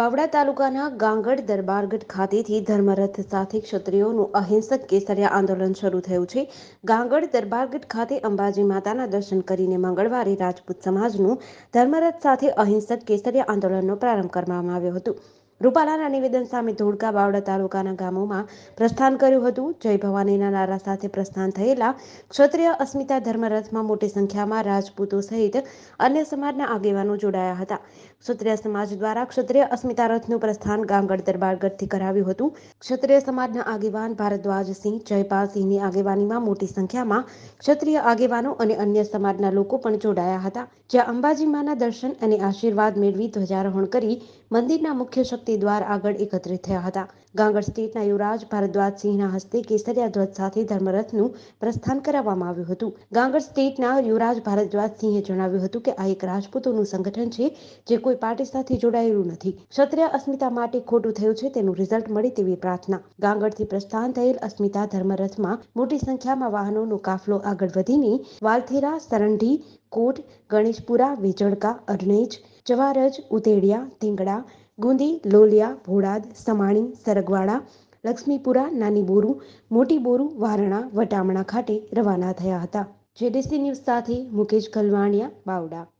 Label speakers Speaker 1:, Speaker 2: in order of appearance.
Speaker 1: બાવડા તાલુકાના ગાંગડ દરબારગઢ ખાતેથી ધર્મરથ સાથે ક્ષત્રિયોનું અહિંસક કેસરિયા આંદોલન શરૂ થયું છે. ગાંગડ દરબારગઢ ખાતે અંબાજી માતાના દર્શન કરીને મંગળવારે રાજપૂત સમાજનું ધર્મરથ સાથે અહિંસક કેસરિયા આંદોલનનો પ્રારંભ કરવામાં આવ્યો હતો. રૂપાલાના નિવેદન સામે ધોળકા બાવડા તાલુકાના ગામોમાં પ્રસ્થાન કર્યું હતું. જય ભવાનીના નારા સાથે પ્રસ્થાન થયેલા ક્ષત્રિય અસ્મિતા ધર્મરથમાં મોટી સંખ્યામાં રાજપૂતો સહિત અન્ય સમાજના આગેવાનો જોડાયા હતા. ક્ષત્રિય સમાજ દ્વારા ક્ષત્રિય અસ્મિતા રથનું પ્રસ્થાન ગામગઢ દરબારગઢથી કરાવ્યું હતું. ક્ષત્રિય સમાજના આગેવાન ભારદ્વાજસિંહ જયપાલસિંહની આગેવાનીમાં મોટી સંખ્યામાં ક્ષત્રિય આગેવાનો અને અન્ય સમાજના લોકો પણ જોડાયા હતા. જ્યાં અંબાજી માના દર્શન અને આશીર્વાદ મેળવી ધ્વજારોહણ કરી મંદિરના મુખ્ય શક્તિ દ્વાર આગળ એકત્રિત થયા હતા. ગાંગડ સ્ટેટના યુવરાજ ભારદ્વાજસિંહના હસ્તે કેસરિયા ધ્વજ સાથે ધર્મરથનું પ્રસ્થાન કરાવવામાં આવ્યું હતું. ગાંગડ સ્ટેટના યુવરાજ ભારદ્વાજસિંહે જણાવ્યું હતું કે આ એક રાજપૂતોનું સંગઠન છે, જે કોઈ પાર્ટી સાથે જોડાયેલું નથી. ક્ષત્રિય અસ્મિતા માટે ખોટું થયું છે તેનું રિઝલ્ટ મળે તેવી પ્રાર્થના. ગાંગડથી પ્રસ્થાન થયેલ અસ્મિતા ધર્મરથમાં મોટી સંખ્યામાં વાહનોનો કાફલો આગળ વધીને વાલથેરા, સરંઢી, કોટ, ગણેશપુરા વેજળકા અરણેજ જવારજ ઉતેડિયા ધીંગડા ગુંદી, લોલિયા, ભોળાદ, સમાણી સરગવાડા લક્ષ્મીપુરા, નાની બોરુ, મોટી બોરુ, વારણા, વટામણા ખાતે રવાના થયા હતા. જેડીસી ન્યૂઝ સાથે મુકેશ ગલવાણિયા, બાવડા.